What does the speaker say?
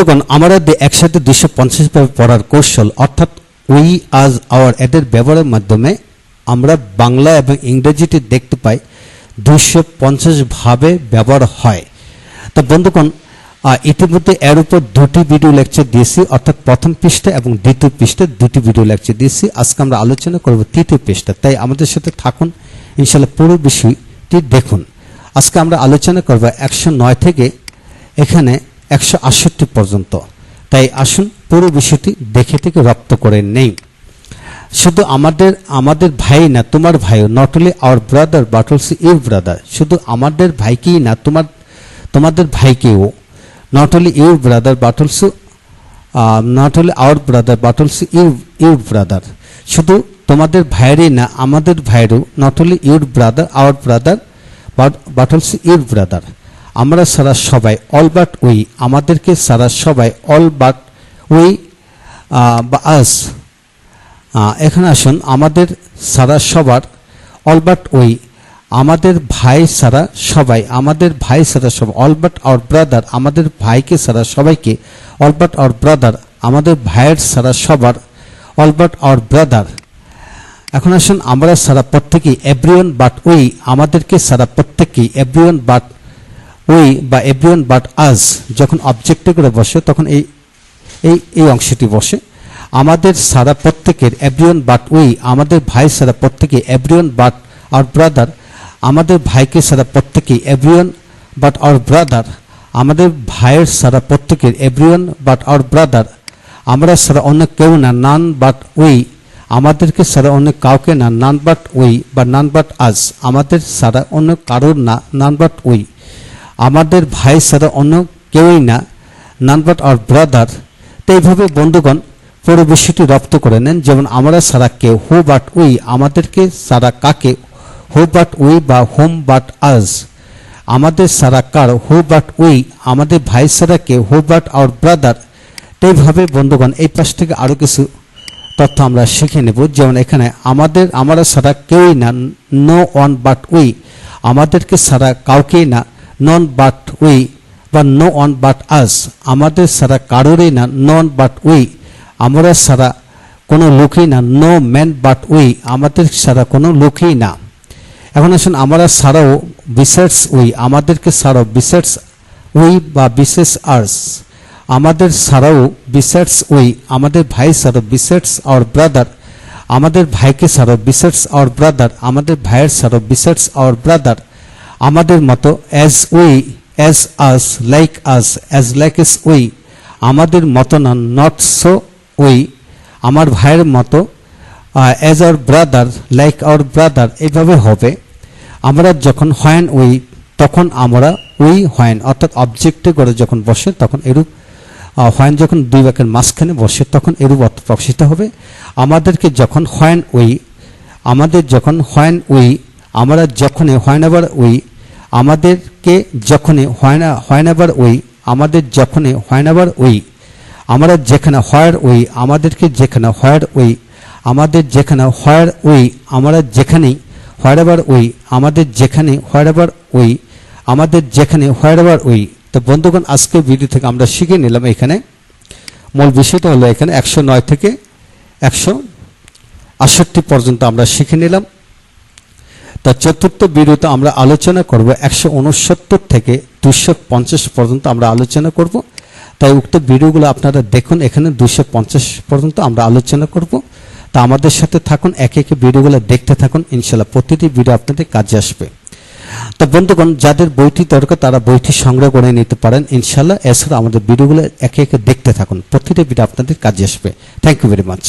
বন্ধুগণ আমরা একসাথে দুশো পঞ্চাশ ভাবে পড়ার কৌশল, অর্থাৎ উই আজ আওয়ার এদের ব্যবহারের মাধ্যমে আমরা বাংলা এবং ইংরেজিতে দেখতে পাই দুশো ভাবে ব্যবহার হয়। তো বন্ধুগণ ইতিমধ্যে এর উপর দুটি ভিডিও লেকচার দিয়েছি, অর্থাৎ প্রথম পৃষ্ঠা এবং দ্বিতীয় পৃষ্ঠা দুটি ভিডিও লেকচার দিয়েছি। আজকে আমরা আলোচনা করব তৃতীয় পৃষ্ঠা। তাই আমাদের সাথে থাকুন, ইনশাল্লাহ পুরো বিষয়টি দেখুন। আজকে আমরা আলোচনা করব একশো নয় থেকে এখানে একশো আটষট্টি পর্যন্ত। তাই আসুন পুরো বিষয়টি দেখে থেকে রপ্ত করে নেই। শুধু আমাদের আমাদের ভাই না, তোমার ভাইও not only our brother but also your brother শুধু আমাদের ভাইকেই না, তোমার, তোমাদের ভাইকেও। Not only your brother but also not only our brother but also your your brother শুধু তোমাদের ভাইয়েরই না, আমাদের ভাইয়েরও not only your brother our brother but but also your brother আমরা সারা সবাই অল বাট উই, আমাদেরকে সারা সবাই অল বাট উই বা আস। এখানে আসুন, আমাদের সারা সবার অলবাট ওই আমাদের ভাই সারা সবাই, আমাদের ভাই সারা সবাই অলবাট আওয়ার ব্রাদার, আমাদের ভাইকে সারা সবাইকে অল অলবাট আওয়ার ব্রাদার, আমাদের ভাইয়ের সারা সবার অল অলবাট আওয়ার ব্রাদার। এখন আসুন, আমরা সারা প্রত্যেকেই এভরিওয়ান বাট ওই আমাদেরকে সারা প্রত্যেকেই এভরিওয়ান বাট ওই বা এভরিওয়ান বাট আজ যখন অবজেক্টে করে বসে, তখন এই এই এই অংশটি বসে। আমাদের সারা প্রত্যেকের এভরিওয়ান বাট উই আমাদের ভাই সারা প্রত্যেকে এভরিওয়ান বাট আওয়ার ব্রাদার আমাদের ভাইকে সারা প্রত্যেকে এভরিওয়ান বাট আওয়ার ব্রাদার আমাদের ভাইয়ের সারা প্রত্যেকের এভরিওয়ান বাট আওয়ার ব্রাদার আমরা সারা অন্য কেউ না নান বাট উই আমাদেরকে সারা অন্য কাউকে না নান বাট উই বা নান বাট আজ আমাদের সারা অন্য কারোর না নান বাট উই আমাদের ভাই ছাড়া অন্য কেউই না নান বাট আওয়ার ব্রাদার, তো এইভাবে বন্ধুগণ পুরো বিষয়টি রপ্ত করে নেন, যেমন আমরা সারা কেউ, হু বাট উই, আমাদেরকে সারা কাকে, হু বাট উই বা হোম বাট আজ, আমাদের সারা কার, হু বাট উই, আমাদের ভাই সারা কে হু বাট আওয়ার ব্রাদার এইভাবে বন্ধুগণ এই পাশ থেকে আরও কিছু তথ্য আমরা শিখে নেব, যেমন এখানে আমাদের, আমরা সারা কেউই না, নো ওয়ান বাট উই, আমাদেরকে সারা কাউকেই না নন বাট উই বা নো অন বাট আস আমাদের সারা কারোরই না নন বাট উই আমরা সারা কোনো লোকই না নো ম্যান বাট উই আমাদের সারা কোনো লোকই না। এখন আসুন, আমরা সারাও বিশেষ উই আমাদেরকে সারাও বিশেষ উই বা বিশেষ আর্স আমাদের সারাও বিশেষ উই আমাদের ভাই সারাও বিশেষ আওয়ার ব্রাদার আমাদের ভাইকে সারাও বিশেষ আওয়ার ব্রাদার আমাদের ভাইয়ের সারাও বিশেষ আওয়ার ব্রাদার আমাদের মতো as we as us like us as like as we আমাদের মতো না নট সো উই আমার ভাইয়ের মতো as our brother like our brother এইভাবে হবে। আমরা যখন হয়েন উই তখন আমরা উই হয়েন অর্থাৎ অবজেক্টে করে যখন বসে, তখন এরূপ হয়েন যখন দুই বাক্যের মাঝখানে বসে, তখন এরূপ অর্থ প্রকাশিত হবে। আমাদেরকে যখন হয়েন উই আমাদের যখন হয়েন উই আমরা যখনই হয় আবার উই আমাদেরকে যখনই হয় না হয় নাবার উই আমাদের যখনই হয় না নাবার ওই, আমরা যেখানে হয়ার উই আমাদেরকে যেখানে হয়ার ওই, আমাদের যেখানে হয়ার ওই, আমরা যেখানেই হয়ারাবার ওই, আমাদের যেখানে হয়ারাবার ওই, আমাদের যেখানে হয়ারাবার ওই। তো বন্ধুগণ আজকে ভিডিও থেকে আমরা শিখে নিলাম এখানে। মূল বিষয়টা হলো এখানে একশো নয় থেকে একশো আটষট্টি পর্যন্ত আমরা শিখে নিলাম। তা চতুর্থ ভিডিওতে আমরা আলোচনা করব একশো উনসত্তর থেকে দুশো পঞ্চাশ পর্যন্ত আমরা আলোচনা করব। তাই উক্ত ভিডিওগুলো আপনারা দেখুন, এখানে দুশো পঞ্চাশ পর্যন্ত আমরা আলোচনা করব। তা আমাদের সাথে থাকুন, একে একে ভিডিওগুলো দেখতে থাকুন, ইনশাল্লাহ প্রতিটি ভিডিও আপনাদের কাজে আসবে। তো বন্ধুগণ, যাদের বইটি দরকার, তারা বইটি সংগ্রহ করে নিতে পারেন, ইনশাল্লাহ। এছাড়া আমাদের ভিডিওগুলো একে একে দেখতে থাকুন, প্রতিটি ভিডিও আপনাদের কাজে আসবে। Thank you very much